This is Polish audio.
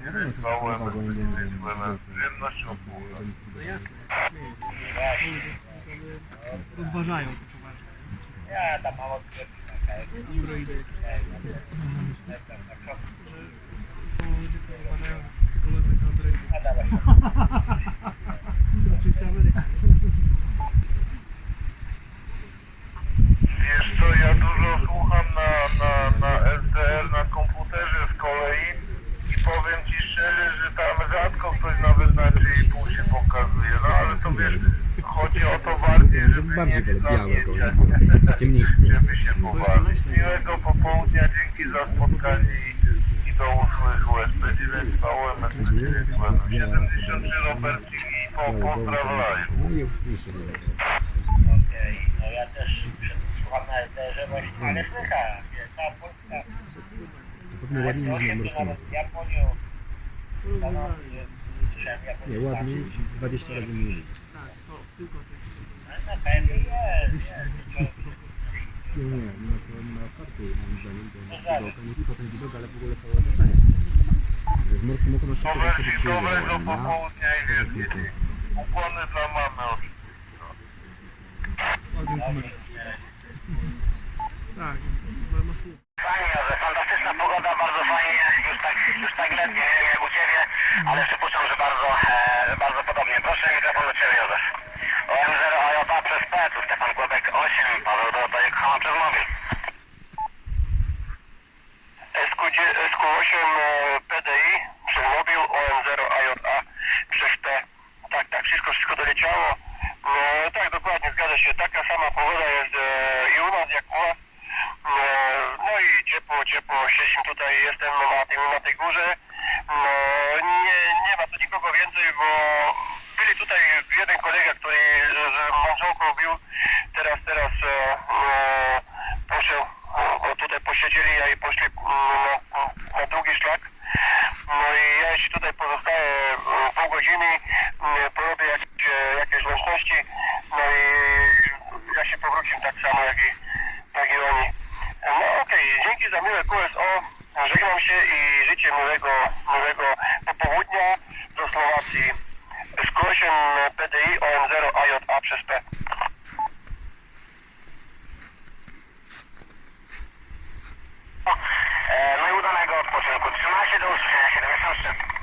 Nie wiem, nie rozważają to poważnie. Ja tam mało Androidy są ludzie, którzy że wszystkie kolory to androidy. Oczywiście Ameryka. Wiesz co, ja dużo słucham na, na, na SDR na komputerze z kolei i powiem Ci szczerze, że tam rzadko ktoś nawet na 3,5 się pokazuje, no ale to wiesz, chodzi o to bardziej, żeby bardziej nie białe zamieniać, gołębie, ciemniejsze. żeby się pobawić. Miłego popołudnia, dzięki za spotkanie i, do usłyszłeś. Będzie wiedziało MSC 73 Robert i po, pozdraw live. No i oczywiście nie. Okej, no ja też słucham na LDR-ze właśnie, ale słychać, jest ta Polska, To pewnie tu morskim. nawet Japonią. Nie, ładniej, 20 razy mniej. Nie, nie, co na otwarty moim zdaniem, bo masz tego oka, nie tylko ten widok, ale w ogóle całe otoczenie. W morskim oku masz szybko sobie przyjdzie Dobrego ładnie, popołudnia i wiesz, pięknie. ukłony dla mamy oczywiście. Tak, jest, ma, ma słuch. Fajnie, że fantastyczna pogoda, bardzo fajnie, już tak, już tak letnie, u Ciebie, ale przypuszczam, że bardzo, e, bardzo podobnie. Proszę mikrofon do Ciebie, Józef. OM0 IOTA przez P, tu Stefan Kłebek 8, Paweł Dorota Kochana przez mobil. SQ, SQ8 e, PDI przez mobil, OM0 IOTA przez P. Tak, tak, wszystko, wszystko doleciało. No, tak, dokładnie, zgadza się. Taka sama pogoda jest e, i u nas, jak u was. No, i ciepło, ciepło, siedzimy tutaj, jestem na, tym, na tej górze. No, nie, nie ma tu nikogo więcej, bo byli tutaj jeden kolega, który że mążonką bił, teraz, teraz e, e, poszedł, e, bo tutaj posiedzieli, a i poszli mm, na, na drugi szlak. No i ja jeszcze tutaj pozostaję e, pół godziny, e, porobię jakieś, e, jakieś łączności, no i powrócim tak samo jak i, jak i oni. No okej, dzięki za miłe QSO, żegnam się i życzę miłego, miłego popołudnia do Słowacji. Skrósiem PDI OM0 AJA przez P. E, No i udanego odpoczynku. Trzymaj się do usłyszenia 73.